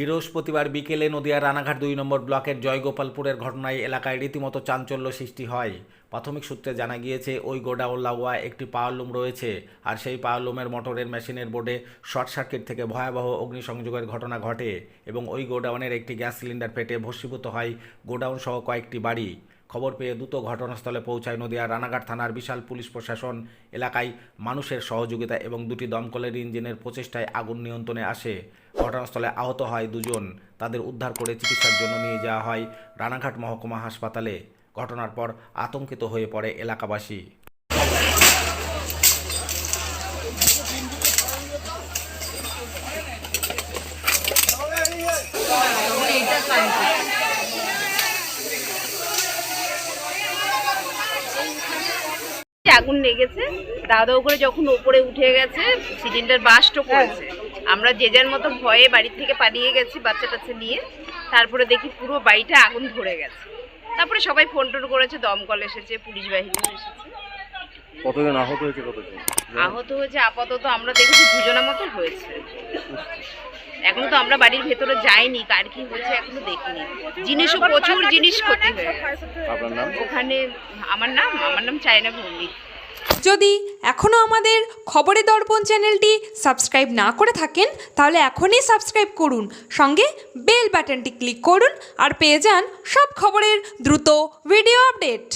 বৃহস্পতিবার বিকেলে নদিয়ার রানাঘাট দুই নম্বর ব্লকের জয়গোপালপুরের ঘটনায় এলাকায় রীতিমতো চাঞ্চল্য সৃষ্টি হয়। প্রাথমিক সূত্রে জানা গিয়েছে, ওই গোডাউন লাগোয়া একটি পাওয়ারলুম রয়েছে আর সেই পাওয়ারলুমের মোটরের মেশিনের বোর্ডে শর্ট সার্কিট থেকে ভয়াবহ অগ্নিসংযোগের ঘটনা ঘটে এবং ওই গোডাউনের একটি গ্যাস সিলিন্ডার ফেটে ভস্মীভূত হয়। গোডাউন সহ কয়েকটি বাড়ি খবর পেয়ে দ্রুত ঘটনাস্থলে পৌঁছায় নদিয়া রানাঘাট থানার বিশাল পুলিশ প্রশাসন এলাকায় মানুষের সহযোগিতা এবং দুটি দমকলের ইঞ্জিনের প্রচেষ্টায় আগুন নিয়ন্ত্রণে আসে। ঘটনাস্থলে আহত হয় দুজন। তাদের উদ্ধার করে চিকিৎসার জন্য নিয়ে যাওয়া হয় রানাঘাট মহকুমা হাসপাতালে। ঘটনার পর আতঙ্কিত হয়ে পড়ে এলাকাবাসী। আগুন লেগেছে। দাও দাও করে যখন উপরে উঠে গেছে সিলিন্ডার বাস্টও করেছে। আমরা যে যার মতো ভয়ে বাড়ি থেকে পালিয়ে গেছি বাচ্চা টাচ্চা নিয়ে। তারপরে দেখি পুরো বাড়িটা আগুন ধরে গেছে। তারপরে সবাই ফোন টোন করেছে দমকল এসেছে পুলিশ বাহিনী এসেছে। কতজন? আহত হয়েছে কতজন? আহত হয়েছে আপাতত আমরা দেখেছি দুজনের মতো হয়েছে। এখনও তো আমরা বাড়ির ভেতরে যাইনি কার কি হয়েছে এখনও দেখিনি। জিনিসও প্রচুর জিনিস ক্ষতি হয়ে ওখানে আমার নাম আমার নাম চায়না ভৌমিক। যদি এখনও আমাদের খবরের দর্পণ চ্যানেলটি সাবস্ক্রাইব না করে থাকেন তাহলে এখনই সাবস্ক্রাইব করুন সঙ্গে বেল বাটনটি ক্লিক করুন আর পেয়ে যান সব খবরের দ্রুত ভিডিও আপডেট।